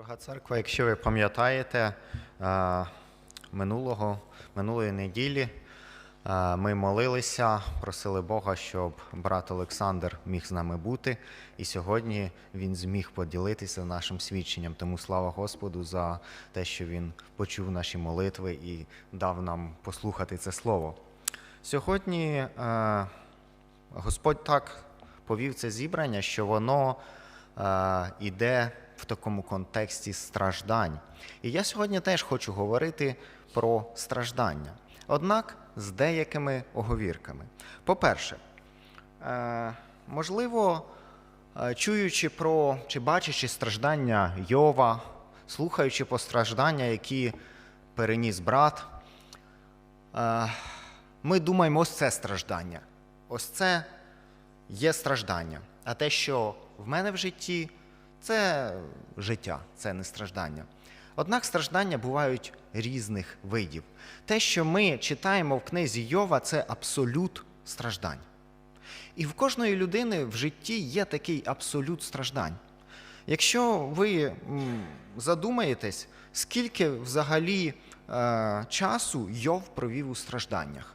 Дорога церква, якщо ви пам'ятаєте, минулого, минулої неділі ми молилися, просили Бога, щоб брат Олександр міг з нами бути. І сьогодні він зміг поділитися нашим свідченням. Тому слава Господу за те, що він почув наші молитви і дав нам послухати це слово. Сьогодні Господь так повів це зібрання, що воно іде в такому контексті страждань. І я сьогодні теж хочу говорити про страждання, однак з деякими оговірками. По-перше, е, можливо, е, чуючи про чи бачачи страждання Йова, слухаючи про страждання, які переніс брат, е, ми думаємо, ось це страждання. Ось це є страждання. А те, що в мене в житті, це життя, це не страждання. Однак страждання бувають різних видів. Те, що ми читаємо в книзі Йова, це абсолют страждань. І в кожної людини в житті є такий абсолют страждань. Якщо ви задумаєтесь, скільки взагалі е, часу Йов провів у стражданнях,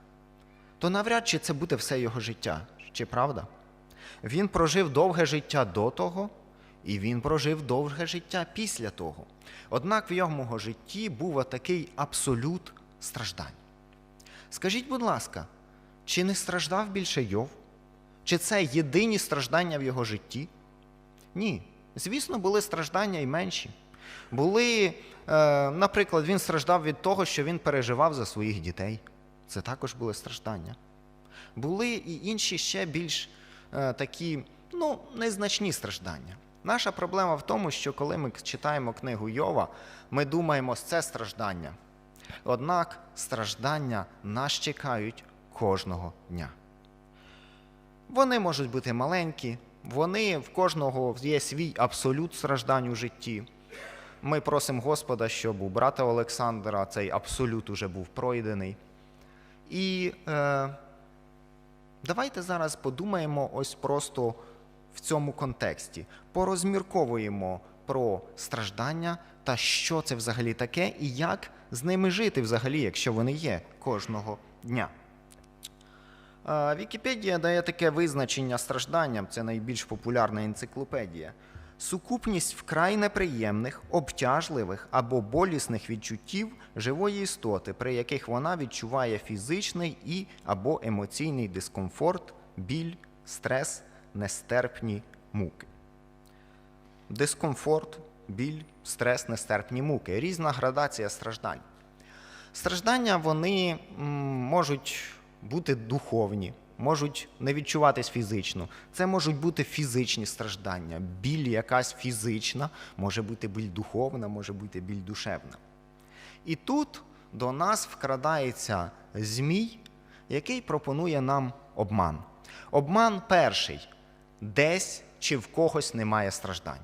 то навряд чи це буде все його життя, чи правда? Він прожив довге життя до того, і він прожив довге життя після того. Однак в його житті був такий абсолют страждань. Скажіть, будь ласка, чи не страждав більше Йов? Чи це єдині страждання в його житті? Ні. Звісно, були страждання і менші. Були, е, наприклад, він страждав від того, що він переживав за своїх дітей. Це також були страждання. Були і інші ще більш е, такі ну, незначні страждання. Наша проблема в тому, що коли ми читаємо книгу Йова, ми думаємо, що це страждання. Однак страждання нас чекають кожного дня. Вони можуть бути маленькі, вони в кожного є свій абсолют страждань у житті. Ми просимо Господа, щоб у брата Олександра цей абсолют уже був пройдений. І е, давайте зараз подумаємо ось просто в цьому контексті, порозмірковуємо про страждання та що це взагалі таке, і як з ними жити взагалі, якщо вони є кожного дня. Е, Вікіпедія дає таке визначення стражданням, це найбільш популярна енциклопедія. Сукупність вкрай неприємних, обтяжливих або болісних відчуттів живої істоти, при яких вона відчуває фізичний і або емоційний дискомфорт, біль, стрес, нестерпні муки. Дискомфорт, біль, стрес, нестерпні муки різна градація страждань. Страждання вони можуть бути духовні, можуть не відчуватись фізично. Це можуть бути фізичні страждання. Біль якась фізична, може бути біль духовна, може бути біль душевна. І тут до нас вкрадається змій, який пропонує нам обман. Обман перший десь чи в когось немає страждань.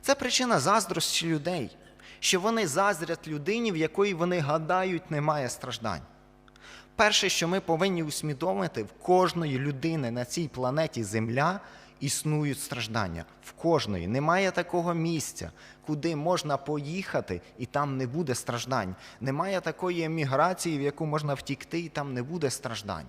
Це причина заздрості людей, що вони заздрять людині, в якої вони гадають, немає страждань. Перше, що ми повинні усвідомити, в кожної людини на цій планеті Земля існують страждання. В кожної немає такого місця, куди можна поїхати, і там не буде страждань. Немає такої еміграції, в яку можна втікти, і там не буде страждань.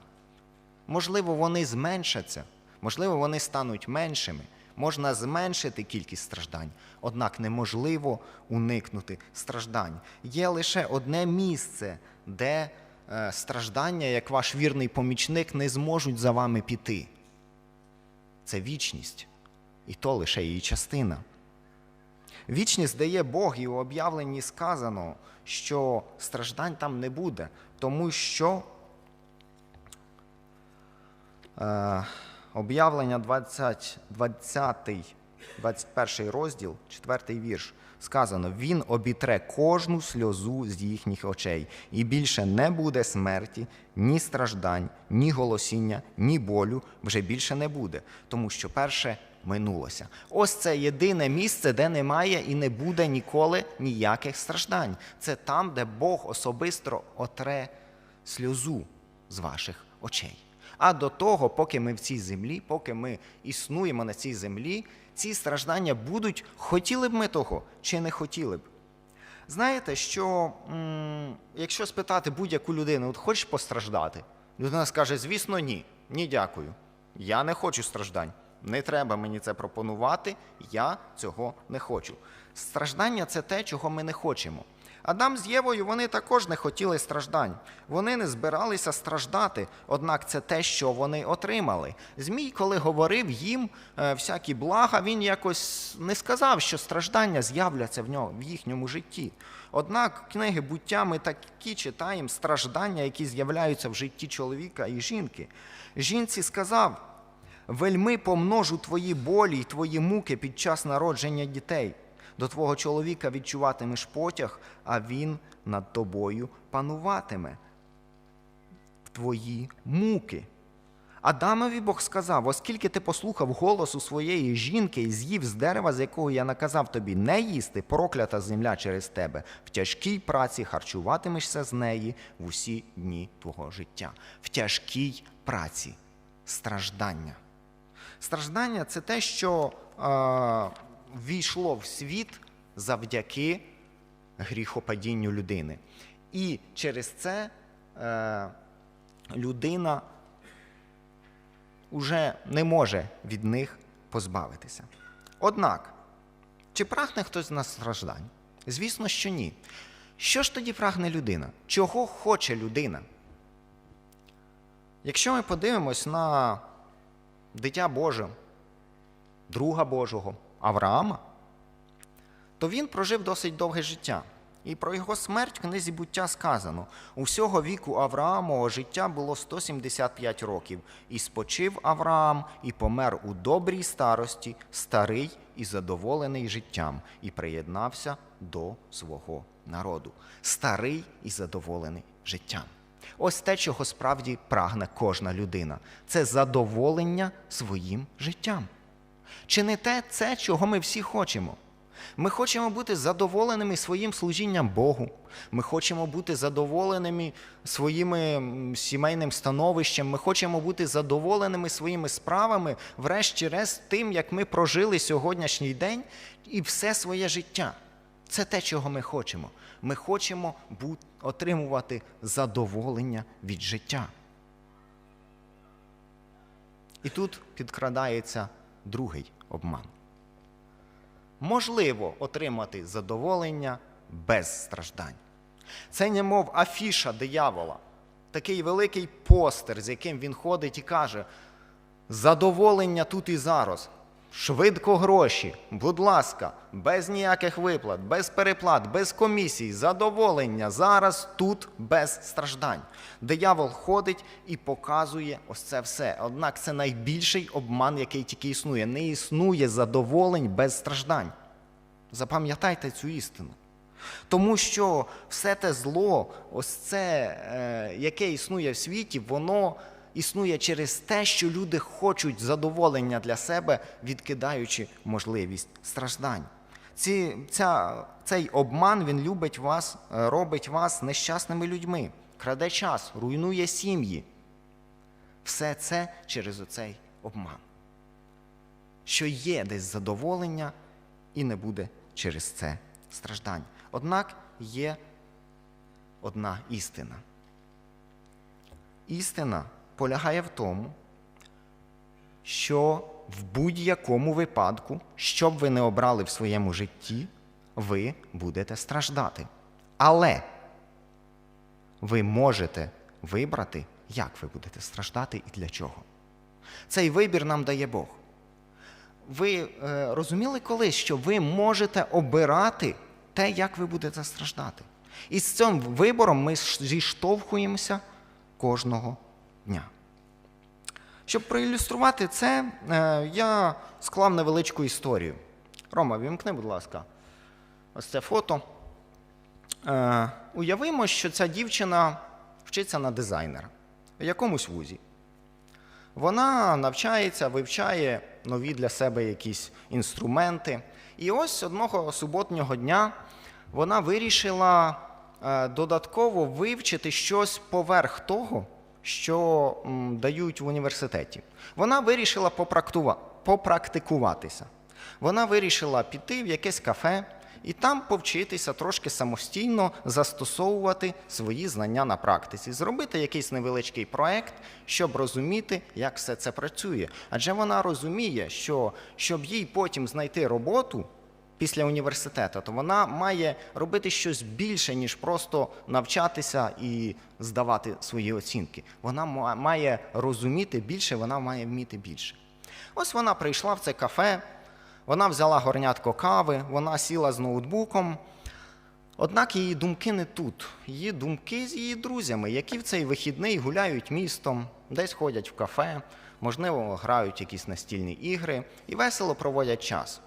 Можливо, вони зменшаться, можливо, вони стануть меншими. Можна зменшити кількість страждань, однак неможливо уникнути страждань. Є лише одне місце, де е, страждання, як ваш вірний помічник, не зможуть за вами піти. Це вічність, і то лише її частина. Вічність дає Бог, і у об'явленні сказано, що страждань там не буде, тому що е, об'явлення 20, 20, 21 розділ, 4 вірш, сказано: Він обітре кожну сльозу з їхніх очей, і більше не буде смерті, ні страждань, ні голосіння, ні болю вже більше не буде, тому що перше минулося. Ось це єдине місце, де немає і не буде ніколи ніяких страждань. Це там, де Бог особисто отре сльозу з ваших очей. А до того, поки ми в цій землі, поки ми існуємо на цій землі, ці страждання будуть, хотіли б ми того чи не хотіли б. Знаєте, що якщо спитати будь-яку людину, от хочеш постраждати, людина скаже, звісно, ні. Ні, дякую. Я не хочу страждань. Не треба мені це пропонувати, я цього не хочу. Страждання це те, чого ми не хочемо. Адам з Євою вони також не хотіли страждань. Вони не збиралися страждати, однак це те, що вони отримали. Змій, коли говорив їм е, всякі блага, він якось не сказав, що страждання з'являться в нього в їхньому житті. Однак книги буття ми такі читаємо страждання, які з'являються в житті чоловіка і жінки. Жінці сказав: вельми помножу твої болі й твої муки під час народження дітей. До твого чоловіка відчуватимеш потяг, а він над тобою пануватиме. Твої муки. Адамові Бог сказав: оскільки ти послухав голосу своєї жінки і з'їв з дерева, з якого я наказав тобі не їсти, проклята земля через тебе, в тяжкій праці харчуватимешся з неї в усі дні твого життя. В тяжкій праці страждання. Страждання це те, що війшло в світ завдяки гріхопадінню людини. І через це е, людина уже не може від них позбавитися. Однак, чи прагне хтось з нас страждань? Звісно, що ні. Що ж тоді прагне людина? Чого хоче людина? Якщо ми подивимось на дитя Боже, друга Божого, Авраама, то він прожив досить довге життя. І про його смерть в книзі буття сказано: у всього віку Авраамового життя було 175 років, і спочив Авраам і помер у добрій старості, старий і задоволений життям, і приєднався до свого народу. Старий і задоволений життям. Ось те, чого справді прагне кожна людина це задоволення своїм життям. Чи не те це, чого ми всі хочемо? Ми хочемо бути задоволеними своїм служінням Богу. Ми хочемо бути задоволеними своїм сімейним становищем. Ми хочемо бути задоволеними своїми справами, врешті-решт, тим, як ми прожили сьогоднішній день і все своє життя. Це те, чого ми хочемо. Ми хочемо отримувати задоволення від життя. І тут підкрадається другий обман. Можливо отримати задоволення без страждань. Це немов афіша диявола, такий великий постер, з яким він ходить і каже: задоволення тут і зараз, швидко гроші, будь ласка, без ніяких виплат, без переплат, без комісій, задоволення зараз тут без страждань. Диявол ходить і показує ось це все. Однак це найбільший обман, який тільки існує. Не існує задоволень без страждань. Запам'ятайте цю істину. Тому що все те зло, ось це, е, яке існує в світі, воно існує через те, що люди хочуть задоволення для себе, відкидаючи можливість страждань. Ці, ця, цей обман він любить вас, е, робить вас нещасними людьми, краде час, руйнує сім'ї. Все це через оцей обман. Що є десь задоволення і не буде через це страждань. Однак є одна істина. Істина полягає в тому, що в будь-якому випадку, що б ви не обрали в своєму житті, ви будете страждати. Але ви можете вибрати, як ви будете страждати і для чого. Цей вибір нам дає Бог. Ви е, розуміли колись, що ви можете обирати те, як ви будете страждати. І з цим вибором ми зіштовхуємося кожного дня. Щоб проілюструвати це, е, я склав невеличку історію. Рома, вімкни, будь ласка, ось це фото. Е, Уявимо, що ця дівчина вчиться на дизайнера в якомусь вузі. Вона навчається, вивчає нові для себе якісь інструменти. І ось одного суботнього дня вона вирішила е, додатково вивчити щось поверх того, що дають в університеті. Вона вирішила попрактикуватися. Вона вирішила піти в якесь кафе і там повчитися трошки самостійно застосовувати свої знання на практиці, зробити якийсь невеличкий проект, щоб розуміти, як все це працює. Адже вона розуміє, що щоб їй потім знайти роботу після університету, то вона має робити щось більше, ніж просто навчатися і здавати свої оцінки. Вона має розуміти більше, вона має вміти більше. Ось вона прийшла в це кафе, вона взяла горнятко кави, вона сіла з ноутбуком. Однак її думки не тут. Її думки з її друзями, які в цей вихідний гуляють містом, десь ходять в кафе, можливо, грають якісь настільні ігри і весело проводять час.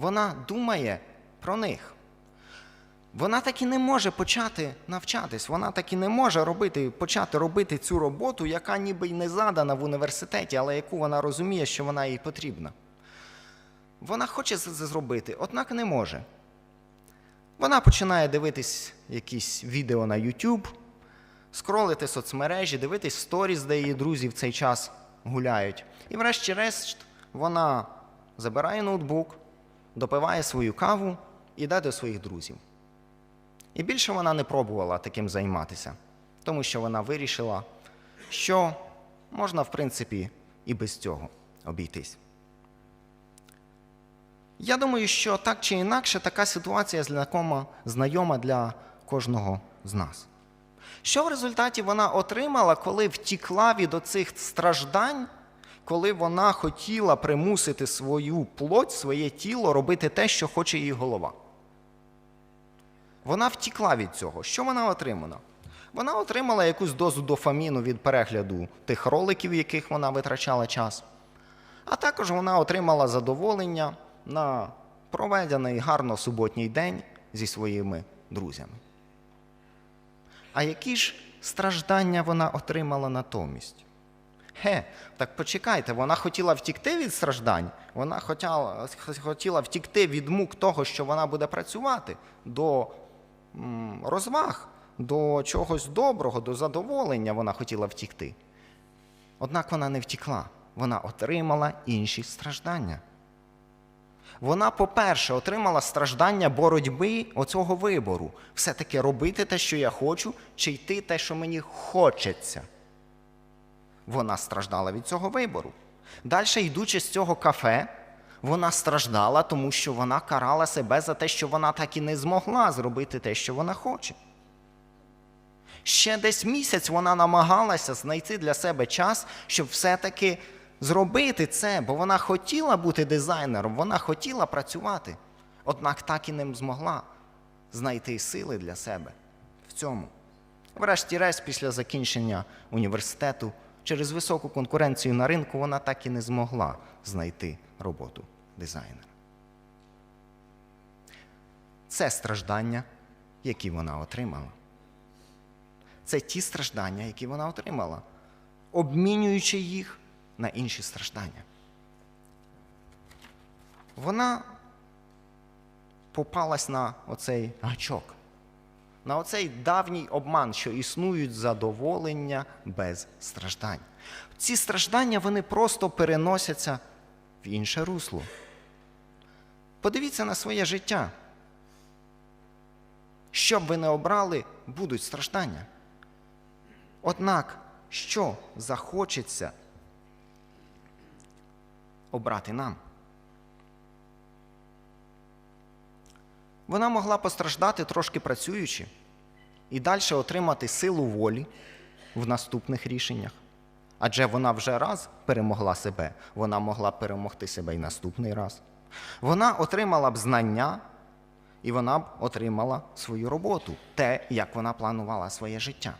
Вона думає про них. Вона так і не може почати навчатись, вона так і не може робити, почати робити цю роботу, яка ніби й не задана в університеті, але яку вона розуміє, що вона їй потрібна. Вона хоче це зробити, однак не може. Вона починає дивитись якісь відео на YouTube, скролити соцмережі, дивитись сторіс, де її друзі в цей час гуляють. І врешті-решт вона забирає ноутбук, допиває свою каву і йде до своїх друзів. І більше вона не пробувала таким займатися, тому що вона вирішила, що можна, в принципі, і без цього обійтись. Я думаю, що так чи інакше така ситуація знакома, знайома для кожного з нас. Що в результаті вона отримала, коли втікла від оцих страждань, коли вона хотіла примусити свою плоть, своє тіло робити те, що хоче її голова? Вона втікла від цього. Що вона отримала? Вона отримала якусь дозу дофаміну від перегляду тих роликів, в яких вона витрачала час. А також вона отримала задоволення на проведений гарно суботній день зі своїми друзями. А які ж страждання вона отримала натомість? Ге, так почекайте, вона хотіла втікти від страждань, вона хотіла, хотіла втікти від мук того, що вона буде працювати, до розваг, до чогось доброго, до задоволення вона хотіла втікти. Однак вона не втікла, вона отримала інші страждання. Вона, по-перше, отримала страждання боротьби оцього вибору. Все-таки робити те, що я хочу, чи йти те, що мені хочеться. Вона страждала від цього вибору. Далі, йдучи з цього кафе, вона страждала, тому що вона карала себе за те, що вона так і не змогла зробити те, що вона хоче. Ще десь місяць вона намагалася знайти для себе час, щоб все-таки зробити це, бо вона хотіла бути дизайнером, вона хотіла працювати, однак так і не змогла знайти сили для себе в цьому. Врешті-решт, після закінчення університету, через високу конкуренцію на ринку, вона так і не змогла знайти роботу дизайнера. Це страждання, які вона отримала. Це ті страждання, які вона отримала, обмінюючи їх на інші страждання. Вона попалась на оцей гачок, на оцей давній обман, що існують задоволення без страждань. Ці страждання вони просто переносяться в інше русло. Подивіться на своє життя. Що б ви не обрали, будуть страждання. Однак, що захочеться обрати нам? Вона могла постраждати трошки працюючи і далі отримати силу волі в наступних рішеннях. Адже вона вже раз перемогла себе, вона могла перемогти себе і наступний раз. Вона отримала б знання, і вона б отримала свою роботу, те, як вона планувала своє життя.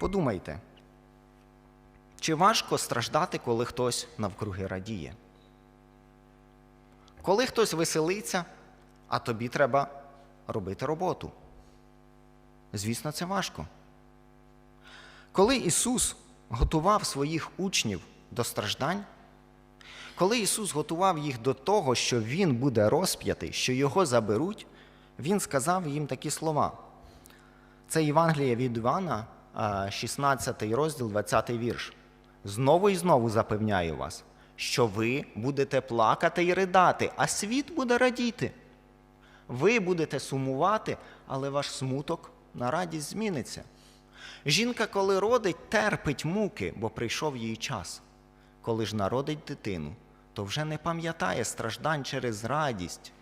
Подумайте, чи важко страждати, коли хтось навкруги радіє? Коли хтось веселиться, а тобі треба робити роботу. Звісно, це важко. Коли Ісус готував своїх учнів до страждань, коли Ісус готував їх до того, що Він буде розп'ятий, що Його заберуть, Він сказав їм такі слова. Це Євангеліє від Івана, 16 розділ, 20 вірш. знову і знову запевняю вас, що ви будете плакати і ридати, а світ буде радіти. Ви будете сумувати, але ваш смуток на радість зміниться. Жінка, коли родить, терпить муки, бо прийшов її час. Коли ж народить дитину, то вже не пам'ятає страждань через радість,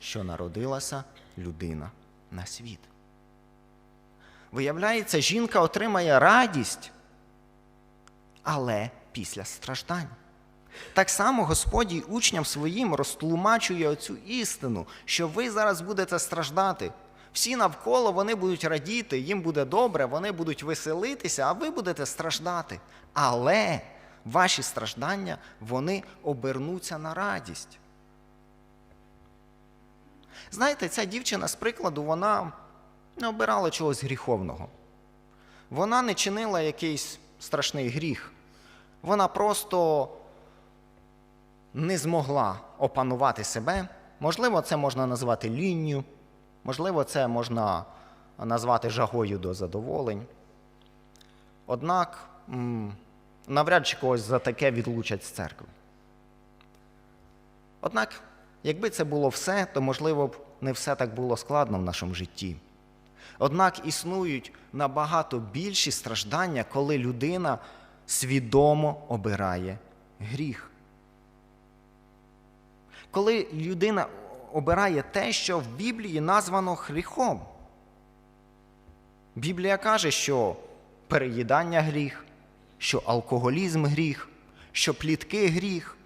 що народилася людина на світ. Виявляється, жінка отримає радість, але після страждань. Так само Господь і учням своїм розтлумачує оцю істину, що ви зараз будете страждати. Всі навколо вони будуть радіти, їм буде добре, вони будуть веселитися, а ви будете страждати. Але ваші страждання вони обернуться на радість. Знаєте, ця дівчина з прикладу, вона не обирала чогось гріховного. Вона не чинила якийсь страшний гріх. Вона просто не змогла опанувати себе. Можливо, це можна назвати лінню, можливо, це можна назвати жагою до задоволень. Однак навряд чи когось за таке відлучать з церкви. Однак, якби це було все, то, можливо б, не все так було складно в нашому житті. Однак існують набагато більші страждання, коли людина свідомо обирає гріх. Коли людина обирає те, що в Біблії названо гріхом. Біблія каже, що переїдання гріх, що алкоголізм гріх, що плітки гріх,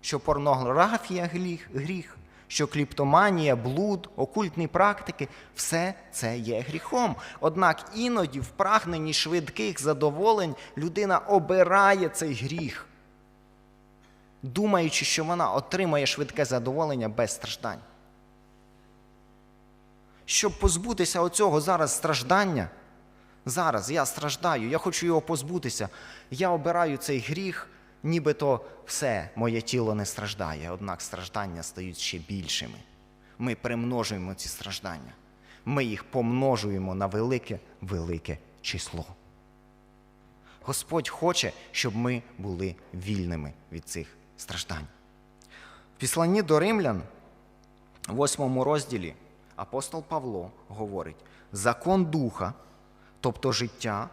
що порнографія гріх, що кліптоманія, блуд, окультні практики все це є гріхом. Однак іноді в прагненні швидких задоволень людина обирає цей гріх, думаючи, що вона отримає швидке задоволення без страждань. Щоб позбутися оцього зараз страждання, зараз я страждаю, я хочу його позбутися, я обираю цей гріх, нібито все, моє тіло не страждає, однак страждання стають ще більшими. Ми примножуємо ці страждання. Ми їх помножуємо на велике, велике число. Господь хоче, щоб ми були вільними від цих страждань. В післанні до римлян, в восьмому розділі, апостол Павло говорить: закон духа, тобто життя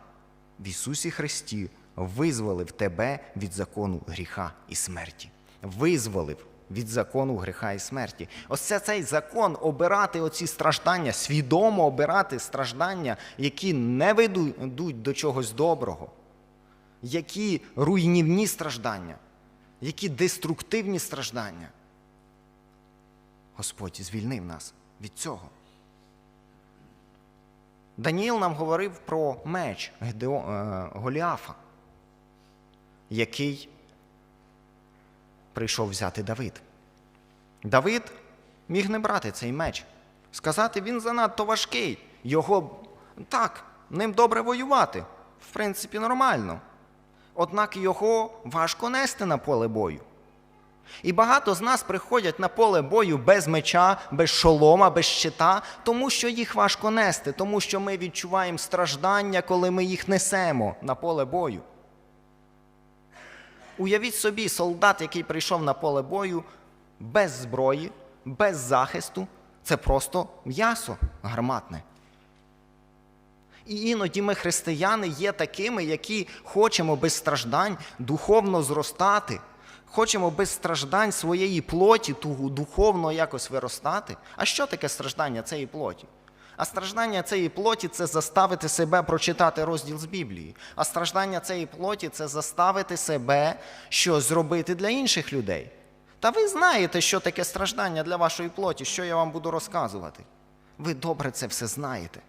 в Ісусі Христі, визволив тебе від закону гріха і смерті. Визволив від закону гріха і смерті. Ось це цей закон обирати оці страждання, свідомо обирати страждання, які не ведуть до чогось доброго, які руйнівні страждання, які деструктивні страждання. Господь звільнив нас від цього. Даніїл нам говорив про меч е, Голіафа, який прийшов взяти Давид. Давид міг не брати цей меч, сказати, він занадто важкий, його так, ним добре воювати, в принципі, нормально. Однак його важко нести на поле бою. І багато з нас приходять на поле бою без меча, без шолома, без щита, тому що їх важко нести, тому що ми відчуваємо страждання, коли ми їх несемо на поле бою. Уявіть собі, солдат, який прийшов на поле бою без зброї, без захисту, це просто м'ясо гарматне. І іноді ми, християни, є такими, які хочемо без страждань духовно зростати, хочемо без страждань своєї плоті духовно якось виростати. А що таке страждання цієї плоті? А страждання цієї плоті це заставити себе прочитати розділ з Біблії. А страждання цієї плоті це заставити себе щось зробити для інших людей. Та ви знаєте, що таке страждання для вашої плоті, що я вам буду розказувати. Ви добре це все знаєте.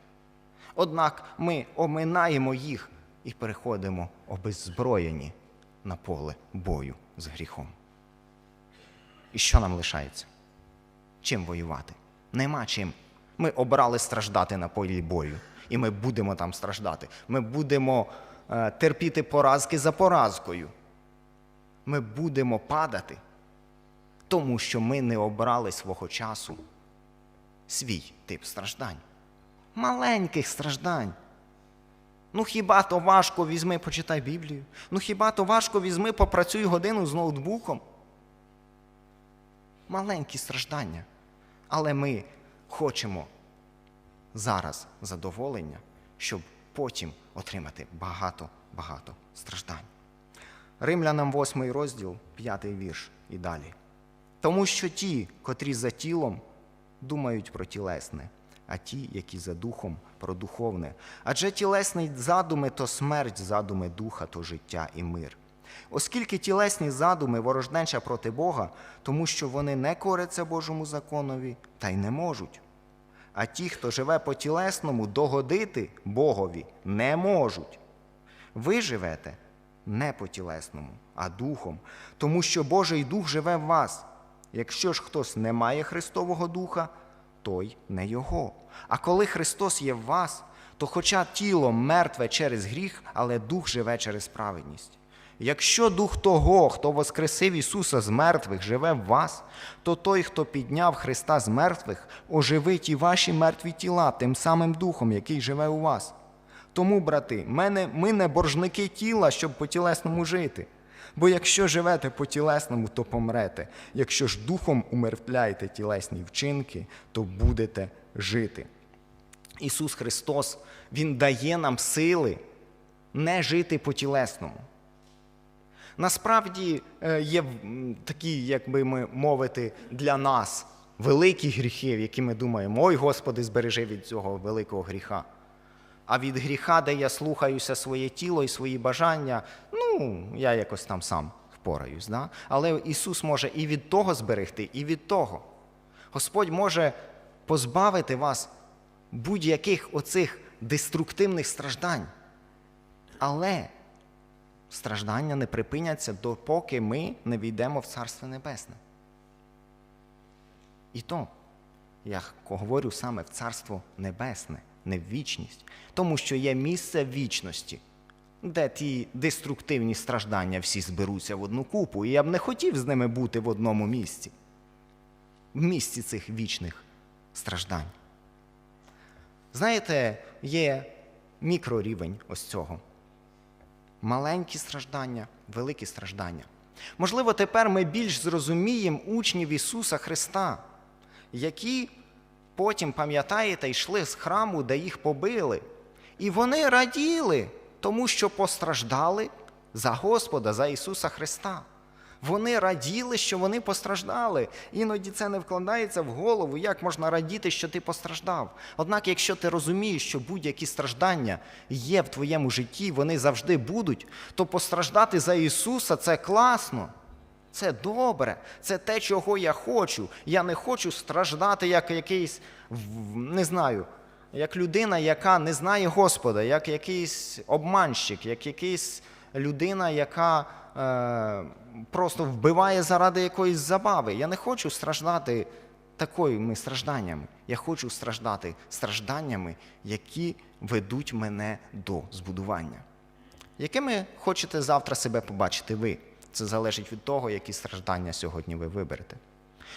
Однак ми оминаємо їх і переходимо обеззброєні на поле бою з гріхом. І що нам лишається? Чим воювати? Нема чим. Ми обрали страждати на полі бою, і ми будемо там страждати. Ми будемо е, терпіти поразки за поразкою. Ми будемо падати, тому що ми не обрали свого часу свій тип страждань. Маленьких страждань. Ну хіба то важко візьми, почитай Біблію? Ну хіба то важко візьми, попрацюй годину з ноутбуком? Маленькі страждання. Але ми хочемо зараз задоволення, щоб потім отримати багато-багато страждань. Римлянам 8 розділ, 5 вірш і далі. Тому що ті, котрі за тілом, думають про тілесне, а ті, які за духом, про духовне. Адже тілесні задуми то смерть, задуми духа, то життя і мир. Оскільки тілесні задуми ворожнеча проти Бога, тому що вони не коряться Божому законові та й не можуть. А ті, хто живе по тілесному, догодити Богові не можуть. Ви живете не по тілесному, а духом, тому що Божий дух живе в вас. Якщо ж хтось не має Христового Духа, той не Його. А коли Христос є в вас, то хоча тіло мертве через гріх, але дух живе через праведність. Якщо дух того, хто воскресив Ісуса з мертвих, живе в вас, то той, хто підняв Христа з мертвих, оживить і ваші мертві тіла тим самим духом, який живе у вас. Тому, брати, мене, ми не боржники тіла, щоб по тілесному жити. Бо якщо живете по тілесному, то помрете. Якщо ж духом умертвляєте тілесні вчинки, то будете жити. Ісус Христос, Він дає нам сили не жити по тілесному. Насправді е, є такі, як би ми мовити, для нас великі гріхи, які ми думаємо, ой, Господи, збережи від цього великого гріха. А від гріха, де я слухаюся своє тіло і свої бажання, ну, я якось там сам впораюсь. Да? Але Ісус може і від того зберегти, і від того. Господь може позбавити вас будь-яких оцих деструктивних страждань. Але страждання не припиняться, допоки ми не війдемо в Царство Небесне. І то я говорю саме в Царство Небесне, не в вічність, тому що є місце вічності, де ті деструктивні страждання всі зберуться в одну купу, і я б не хотів з ними бути в одному місці, в місці цих вічних страждань. Знаєте, є мікрорівень ось цього. Маленькі страждання, великі страждання. Можливо, тепер ми більш зрозуміємо учнів Ісуса Христа, які потім, пам'ятаєте, йшли з храму, де їх побили. І вони раділи, тому що постраждали за Господа, за Ісуса Христа. Вони раділи, що вони постраждали. Іноді це не вкладається в голову, як можна радіти, що ти постраждав. Однак, якщо ти розумієш, що будь-які страждання є в твоєму житті, вони завжди будуть, то постраждати за Ісуса це класно. Це добре, це те, чого я хочу. Я не хочу страждати як якийсь, не знаю, як людина, яка не знає Господа, як якийсь обманщик, як якийсь людина, яка е, просто вбиває заради якоїсь забави. Я не хочу страждати такими стражданнями. Я хочу страждати стражданнями, які ведуть мене до збудування. Якими хочете завтра себе побачити ви? Це залежить від того, які страждання сьогодні ви виберете.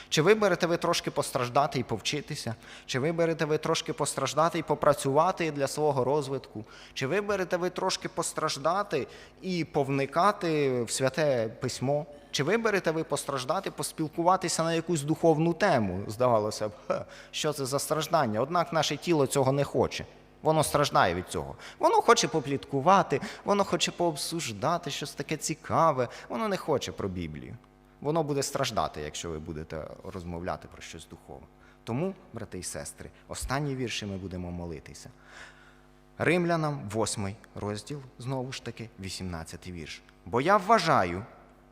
Чи виберете ви трошки постраждати і повчитися? Чи виберете ви трошки постраждати і попрацювати для свого розвитку? Чи виберете ви трошки постраждати і повникати в святе письмо? Чи виберете ви постраждати, поспілкуватися на якусь духовну тему? Здавалося б, «Ха, що це за страждання? Однак наше тіло цього не хоче. Воно страждає від цього. Воно хоче попліткувати, воно хоче пообсуждати щось таке цікаве, воно не хоче про Біблію. Воно буде страждати, якщо ви будете розмовляти про щось духове. Тому, брати і сестри, останні вірші ми будемо молитися. Римлянам 8 розділ, знову ж таки, 18 вірш. Бо я вважаю,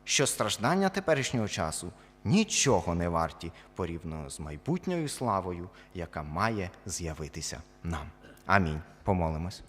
що страждання теперішнього часу нічого не варті порівняно з майбутньою славою, яка має з'явитися нам. Амінь. Помолимось.